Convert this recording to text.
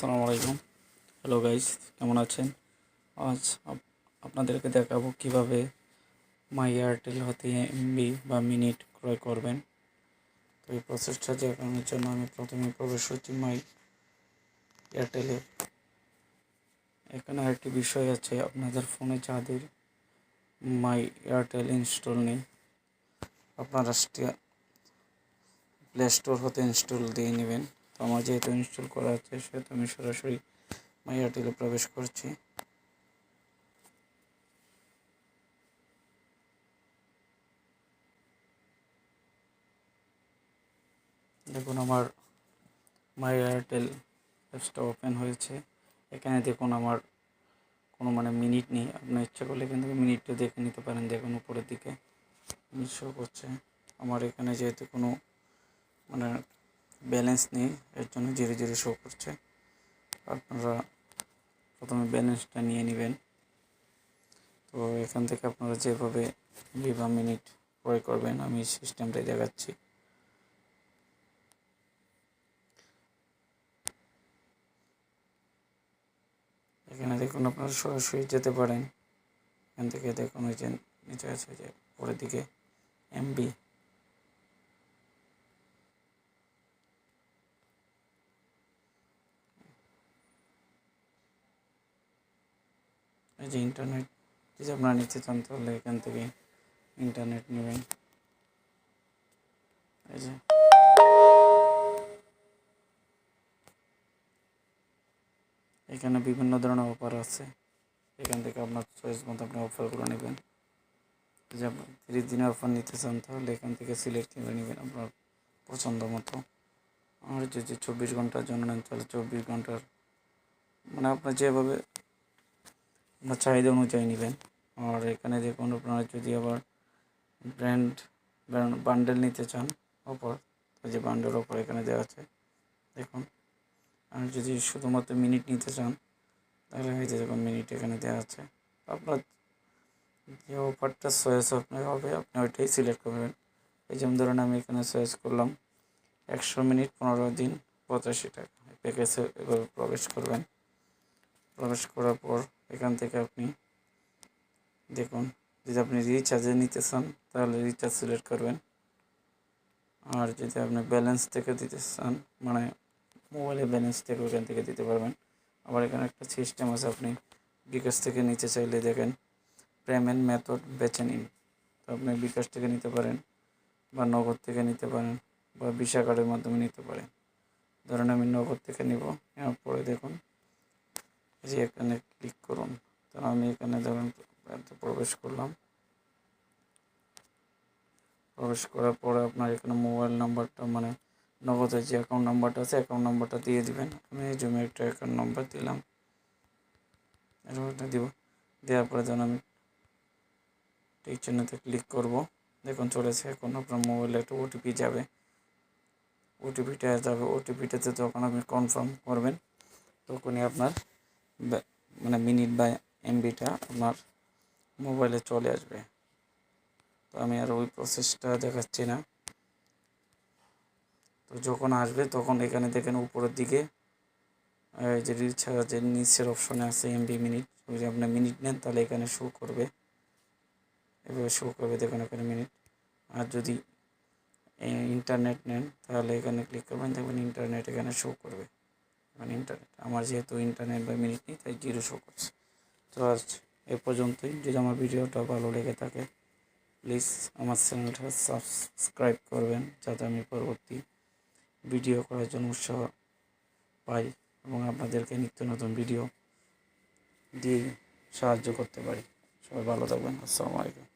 আসসালামু আলাইকুম। Hello guys কেমন আছেন? আজ আপ- আপনাদেরকে দেখাবো কীভাবে মাই এয়ারটেল হতে এমবি বা মিনিট ক্রয় করবেন। তো এই প্রসেসটা দেখানোর জন্য আমি প্রথমে প্রবেশ করছি মাই এয়ারটেলে এখানে আরেকটি বিষয় আছে, আপনাদের ফোনে যাদের মাই এয়ারটেল ইনস্টল নেই, আপনারা প্লে স্টোর হতে ইনস্টল দিয়ে নেবেন। আমার যেহেতু ইনস্টল করা আছে, সেহেতু আমি সরাসরি মাই এয়ারটেলে প্রবেশ করছি। দেখুন, আমার মাই এয়ারটেল অ্যাপসটা ওপেন হয়েছে। এখানে দেখুন, আমার কোনো মানে মিনিট নেই। আপনার ইচ্ছা করলে কিন্তু মিনিটটা দেখে নিতে পারেন। দেখুন, উপরের দিকে শো করছে। আমার এখানে যেহেতু কোনো মানে ব্যালেন্স নেই এর জন্য জিরো জিরো শো করছে। আপনারা প্রথমে ব্যালেন্সটা নিয়ে নেবেন। তো এখান থেকে আপনারা যেভাবে ভিভা মিনিট ক্রয় করবেন, আমি সিস্টেমটাই দেখাচ্ছি। এখানে দেখুন আপনারা সরাসরি যেতে পারেন। এখান থেকে দেখুন ওই যে নিচে আছে যে পরের দিকে এমবি এই যে ইন্টারনেট যদি আপনারা নিতে চান তাহলে এখান থেকে ইন্টারনেট নেবেন। এই যে। এখানে বিভিন্ন ধরনের অফার আছে। এখান থেকে আপনার চয়েস মতো আপনি অফারগুলো নেবেন। যে আপনি তিরিশ দিনের অফার নিতে চান, তাহলে এখান থেকে সিলেক্ট করে নেবেন আপনার পছন্দ মতো। আর যদি চব্বিশ ঘণ্টার জন্য নেন, তাহলে চব্বিশ ঘণ্টার মানে আপনার যেভাবে আপনার চাহিদা অনুযায়ী নেবেন। আর এখানে দেখুন আপনারা যদি আবার ব্র্যান্ড বান্ডেল নিতে চান অফার তো যে বান্ডেল অফার এখানে দেওয়া আছে, দেখুন। আর যদি শুধুমাত্র মিনিট নিতে চান, তাহলে হয়তো দেখুন মিনিট এখানে দেওয়া আছে। আপনার যে অফারটা চয়েস আপনার হবে, আপনি ওইটাই সিলেক্ট করবেন। এই যেমন ধরুন আমি এখানে চয়েস করলাম, একশো মিনিট পনেরো দিন পঁচাশি টাকা। প্যাকেজে এভাবে প্রবেশ করবেন। প্রবেশ করার পর এখান থেকে আপনি দেখুন, যদি আপনি রিচার্জে নিতে চান, তাহলে রিচার্জ সিলেক্ট করবেন। আর যদি আপনি ব্যালেন্স থেকে দিতে চান মানে মোবাইলে ব্যালেন্স থেকে ওখান থেকে দিতে পারবেন। আবার এখানে একটা সিস্টেম আছে, আপনি বিকাশ থেকে নিতে চাইলে দেখেন পেমেন্ট মেথড বেছে নিন। তো আপনি বিকাশ থেকে নিতে পারেন, বা নগদ থেকে নিতে পারেন, বা ভিসা কার্ডের মাধ্যমে নিতে পারেন। ধরেন আমি নগদ থেকে নিব পরে দেখুন যে এখানে ক্লিক করুন তো আমি এখানে ধরুন প্রবেশ করলাম। প্রবেশ করার পরে আপনার এখানে মোবাইল নাম্বারটা মানে নগদের যে অ্যাকাউন্ট নাম্বারটা আছে অ্যাকাউন্ট নাম্বারটা দিয়ে দিবেন। আমি জন্য একটা অ্যাকাউন্ট নাম্বার দিলাম। এরপরটা দিব। দেওয়ার পরে যখন আমি ঠিক চিহ্নতে ক্লিক করব। দেখুন চলেছে এখন আপনার মোবাইলে একটা ওটিপি যাবে। ওটিপিটা যাবে। ওটিপিটাতে যখন আপনি কনফার্ম করবেন, তখনই আপনার মানে মিনিট বা এমবিটা আপনার মোবাইলে চলে আসবে। তো আমি আর ওই প্রসেসটা দেখাচ্ছি না। তো যখন আসবে তখন এখানে দেখেন উপরের দিকে, এই যে রিচার্জের নিচের অপশনে আছে এমবি মিনিট যদি আপনি মিনিট নেন তাহলে এখানে শো করবে। এভাবে শো করবে দেখুন এখানে মিনিট আর যদি ইন্টারনেট নেন তাহলে এখানে ক্লিক করবেন, দেখবেন ইন্টারনেট এখানে শো করবে। মানে ইন্টারনেট আমার যেহেতু ইন্টারনেট বা মিনিট নেই, তাই জিরো শো করছে। তো আজ এ পর্যন্তই। যদি আমার ভিডিওটা ভালো লেগে থাকে প্লিজ আমার চ্যানেলটা সাবস্ক্রাইব করবেন, যাতে আমি পরবর্তী ভিডিও করার জন্য উৎসাহ পাই এবং আপনাদেরকে নিত্য নতুন ভিডিও দিয়ে সাহায্য করতে পারি। সবাই ভালো থাকবেন। আসসালামু আলাইকুম।